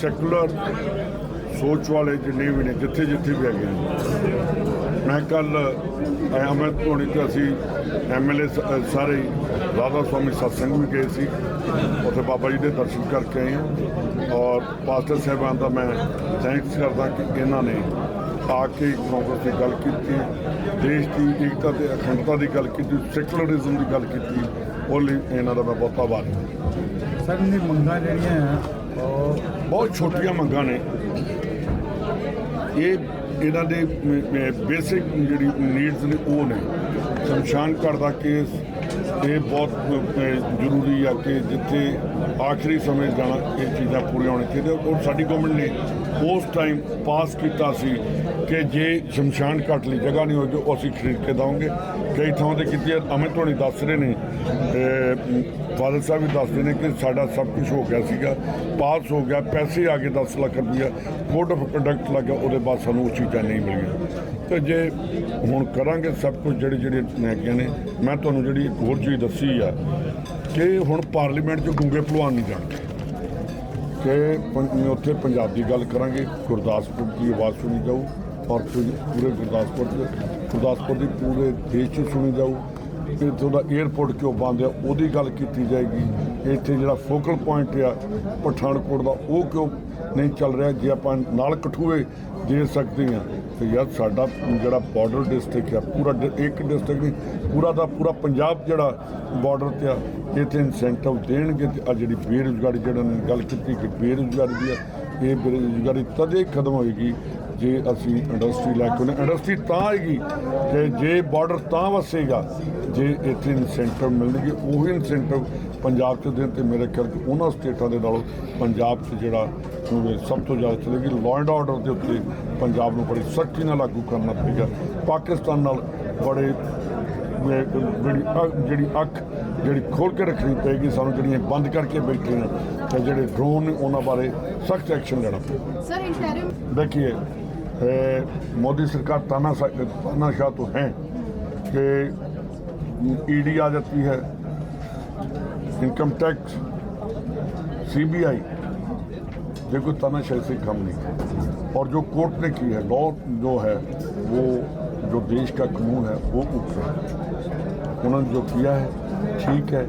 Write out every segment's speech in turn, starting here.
Secular ਸੋਚ ਵਾਲੇ ਜਿੰਨੇ ਵੀ ਨੇ, ਜਿੱਥੇ ਜਿੱਥੇ ਵੀ ਹੈਗੇ ਨੇ। ਮੈਂ ਕੱਲ ਅਮਿਤ ਧੋਣੀ ਤੇ ਅਸੀਂ ਐਮਐਲਏ ਸਾਰੇ ਰਾਧਾ ਸਵਾਮੀ ਸਤਸੰਗ ਵੀ ਗਏ ਸੀ। ਉੱਥੇ ਬਾਬਾ ਜੀ ਦੇ ਦਰਸ਼ਨ ਕਰਕੇ ਆਏ ਹਾਂ। ਔਰ ਪਾਸਟਰ ਸਾਹਿਬਾਨ ਦਾ ਮੈਂ ਥੈਂਕਸ ਕਰਦਾ ਕਿ ਇਹਨਾਂ ਨੇ ਆ ਕੇ ਕਾਂਗਰਸ ਦੀ ਗੱਲ ਕੀਤੀ, ਦੇਸ਼ ਦੀ ਏਕਤਾ ਤੇ ਅਖੰਡਤਾ ਦੀ ਗੱਲ ਕੀਤੀ ਸੈਕੂਲਰਿਜ਼ਮ ਦੀ ਗੱਲ ਕੀਤੀ। ਉਹ ਲਈ ਇਹਨਾਂ ਦਾ ਮੈਂ ਬਹੁਤ ਆਭਾਰੀ ਸਰ ਇਹਦੀ ਮੰਗਾਂ ਜਿਹੜੀਆਂ ਆ ਬਹੁਤ ਛੋਟੀਆਂ ਮੰਗਾਂ ਨੇ। ਇਹ ਇਹਨਾਂ ਦੇ ਬੇਸਿਕ ਜਿਹੜੀ ਨੀਡਸ ਨੇ ਉਹ ਨੇ। ਸ਼ਮਸ਼ਾਨ ਘਾਟ ਦਾ ਕੇਸ ਇਹ ਬਹੁਤ ਜ਼ਰੂਰੀ ਆ ਕਿ ਜਿੱਥੇ ਆਖਰੀ ਸਮੇਂ ਜਾਣਾ, ਇਹ ਚੀਜ਼ਾਂ ਪੂਰੀਆਂ ਹੋਣੀਆਂ ਚਾਹੀਦੀਆਂ। ਔਰ ਸਾਡੀ ਗਵਰਨਮੈਂਟ ਨੇ ਉਸ ਟਾਈਮ ਪਾਸ ਕੀਤਾ ਸੀ ਕਿ ਜੇ ਸ਼ਮਸ਼ਾਨ ਘਾਟ ਲਈ ਜਗ੍ਹਾ ਨਹੀਂ ਹੋਏਗੀ ਉਹ ਅਸੀਂ ਖਰੀਦ ਕੇ ਦਵਾਂਗੇ। ਕਈ ਥਾਵਾਂ ਤੇ ਕੀਤੀ ਹੈ ਅਮਿਤ ਹੋਣੀ ਦੱਸ ਰਹੇ ਨੇ ਫਾਦਰ ਸਾਹਿਬ ਵੀ ਦੱਸਦੇ ਨੇ ਕਿ ਸਾਡਾ ਸਭ ਕੁਝ ਹੋ ਗਿਆ ਸੀਗਾ ਪਾਸ ਹੋ ਗਿਆ, ਪੈਸੇ ਆ ਗਏ 10 ਲੱਖ ਰੁਪਈਆ ਕੋਡ ਆਫ ਕੰਡਕਟ ਲੱਗਾ ਉਹਦੇ ਬਾਅਦ ਸਾਨੂੰ ਉਹ ਚੀਜ਼ਾਂ ਨਹੀਂ ਮਿਲੀਆਂ। ਤੇ ਜੇ ਹੁਣ ਕਰਾਂਗੇ ਸਭ ਕੁਝ ਜਿਹੜੇ ਜਿਹੜੇ ਹੈਗੀਆਂ ਨੇ, ਮੈਂ ਤੁਹਾਨੂੰ ਜਿਹੜੀ ਹੋਰ ਚੀਜ਼ ਦੱਸੀ ਆ ਕਿ ਹੁਣ ਪਾਰਲੀਮੈਂਟ 'ਚ ਗੁੰਗੇ ਭਲਵਾਨ ਨਹੀਂ ਜਾਣਗੇ। ਕਿ ਪੰ- ਉੱਥੇ ਪੰਜਾਬ ਦੀ ਗੱਲ ਕਰਾਂਗੇ, ਗੁਰਦਾਸਪੁਰ ਦੀ ਆਵਾਜ਼ ਸੁਣੀ ਜਾਊ, ਔਰ ਪੂ- ਪੂਰੇ ਗੁਰਦਾਸਪੁਰ 'ਚ ਗੁਰਦਾਸਪੁਰ ਦੀ ਪੂਰੇ ਦੇਸ਼ 'ਚ ਸੁਣੀ ਜਾਊ। ਇੱਥੋਂ ਦਾ 에ਅਰਪੋਰਟ ਕਿਉਂ ਬੰਦ ਆ, ਉਹਦੀ ਗੱਲ ਕੀਤੀ ਜਾਏਗੀ। ਇੱਥੇ ਜਿਹੜਾ ਫੋਕਲ ਪੁਆਇੰਟ ਆ, ਪਠਾਨਕੋਟ ਦਾ, ਉਹ ਕਿਉਂ ਨਹੀਂ ਚੱਲ ਰਿਹਾ? ਜੇ ਆਪਾਂ ਨਾਲ ਕਠੂਏ ਦੇ ਸਕਦੇ ਆ ਤੇ ਯਾਰ ਸਾਡਾ ਜਿਹੜਾ ਬਾਰਡਰ ਡਿਸਟ੍ਰਿਕਟ ਆ, ਪੂਰਾ ਡਿ- ਇੱਕ ਡਿਸਟ੍ਰਿਕਟ ਨਹੀਂ, ਪੂਰਾ ਦਾ ਪੂਰਾ ਪੰਜਾਬ ਜਿਹੜਾ ਬਾਰਡਰ ਤੇ ਆ, ਇੱਥੇ ਇਨਸੈਂਟਿਵ ਦੇਣਗੇ ਤੇ ਆ ਜਿਹੜੀ ਬੇਰੁਜ਼ਗਾਰੀ, ਜਿਹੜਾ ਨੇ ਗੱਲ ਕੀਤੀ ਕਿ ਬੇਰੁਜ਼ਗਾਰੀ ਦੀ ਆ, ਇਹ ਬੇਰੁਜ਼ਗਾਰੀ ਤਦੇ ਖਤਮ ਹੋਏਗੀ ਜੇ ਅਸੀਂ ਇੰਡਸਟਰੀ ਲੈ ਕੇ ਉਹਨੇ ਇੰਡਸਟਰੀ ਤਾਂ ਆਏਗੀ ਕਿ ਜੇ ਬਾਰਡਰ ਤਾਂ ਵਸੇਗਾ ਜੇ ਇੱਥੇ ਇਨਸੈਂਟਿਵ ਮਿਲਣਗੇ ਉਹੀ ਇਨਸੈਂਟਿਵ ਪੰਜਾਬ 'ਚ ਦੇਣ ਤੇ ਮੇਰੇ ਖਿਆਲ ਕਿ ਉਹਨਾਂ ਸਟੇਟਾਂ ਦੇ ਨਾਲੋਂ ਪੰਜਾਬ 'ਚ ਜਿਹੜਾ ਉਹ ਸਭ ਤੋਂ ਜ਼ਿਆਦਾ ਚਲੇਗੀ। ਲਾਅ ਐਂਡ ਆਰਡਰ ਦੇ ਉੱਤੇ ਪੰਜਾਬ ਨੂੰ ਬੜੀ ਸਖਤੀ ਨਾਲ ਲਾਗੂ ਕਰਨਾ ਪਏਗਾ। ਪਾਕਿਸਤਾਨ ਨਾਲ ਬੜੇ ਜਿਹੜੀ ਅੱਖ- ਜਿਹੜੀ ਅੱਖ ਜਿਹੜੀ ਖੋਲ ਕੇ ਰੱਖਣੀ ਪਏਗੀ ਸਾਨੂੰ ਜਿਹੜੀਆਂ ਬੰਦ ਕਰਕੇ ਬੈਠੇ ਨੇ ਤੇ ਜਿਹੜੇ ਡਰੋਨ ਨੇ ਉਹਨਾਂ ਬਾਰੇ ਸਖਤ ਐਕਸ਼ਨ ਲੈਣਾ ਪਏਗਾ। مودی سرکار تانا تانا شاہ تو ہیں کہ ای ڈی آ جاتی ہے۔ Income tax C B I یہ کوئی تانا شاہی سے کم نہیں۔ اور جو کورٹ نے کی ہے لاء جو ہے، وہ جو دیش کا قانون ہے، وہ اوپر ہے۔ انہوں نے جو کیا ہے، ٹھیک ہے۔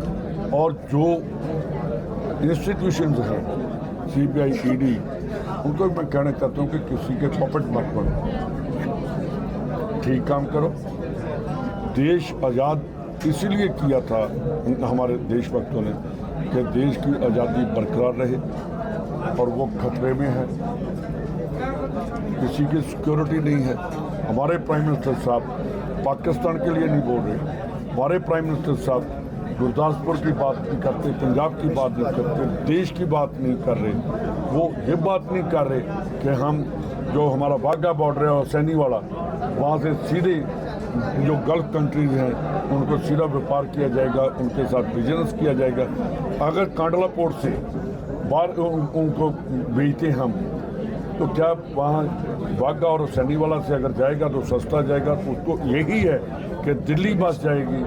اور جو انسٹیٹیوشنز ہیں سی بی آئی ای ڈی ان کو میں کہنا چاہتا ہوں کہ کسی کے پپٹ مت بنو۔ ٹھیک کام کرو۔ دیش آزاد اسی لیے کیا تھا ہمارے دیش بھکتوں نے کہ دیش کی آزادی برقرار رہے اور وہ خطرے میں ہے کسی کی سیکورٹی نہیں ہے۔ ہمارے پرائم منسٹر صاحب پاکستان کے لیے نہیں بول رہے۔ ہمارے پرائم منسٹر صاحب گرداسپور کی بات نہیں کرتے، پنجاب کی بات نہیں کرتے، دیش کی بات نہیں کر رہے۔ وہ یہ بات نہیں کر رہے کہ ہم جو ہمارا واگا بارڈر ہے حسینی والا، وہاں سے سیدھے جو گلف کنٹریز ہیں، ان کو سیدھا وپار کیا جائے گا، ان کے ساتھ بزنس کیا جائے گا۔ اگر کانڈلا پورٹ سے باہر ان کو بھیجتے ہم، تو کیا وہاں واگا اور سینی والا سے اگر جائے گا تو سستا جائے گا؟ تو اس کو یہی ہے کہ دلی بس جائے گی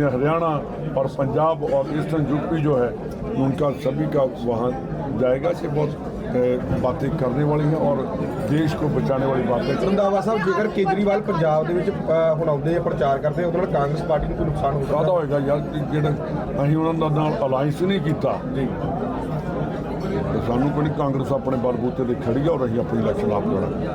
یہ ہریانہ اور پنجاب اور ایسٹرن یو پی جو ہے، ان کا سبھی کا وہاں जाएगा ये बहुत ए, बातें करने वाली हैं और देश को बचाने वाली बातें कर ਰੰਦਾਵਾ ਸਾਹਿਬ ਜੇਕਰ ਕੇਜਰੀਵਾਲ ਪੰਜਾਬ ਦੇ ਵਿੱਚ ਅ, ਹੁਣ ਆਉਂਦੇ ਆ ਪ੍ਰਚਾਰ ਕਰਦੇ ਆ ਉਹਦੇ ਨਾਲ ਕਾਂਗਰਸ ਪਾਰਟੀ ਨੂੰ ਕੋਈ ਨੁਕਸਾਨ ਹੋ ਕਾਹਦਾ ਸਕਦਾ ਹੋਏਗਾ ਯਾਰ ਕਿ ਜਿਹੜਾ ਅਸੀਂ ਉਹਨਾਂ ਦਾ ਨਾਲ ਅਲਾਈਅੰਸ ਨਹੀਂ ਕੀਤਾ ਜੀ ਤੇ ਸਾਨੂੰ ਕੋਈ ਨਹੀਂ ਕਾਂਗਰਸ ਆਪਣੇ ਬਲਬੂਤੇ ਤੇ ਖੜੀ ਆ ਔਰ ਅਸੀਂ ਆਪਣੀ ਇਲੈਕਸ਼ਨ ਆਪ ਲੜਾਂਗੇ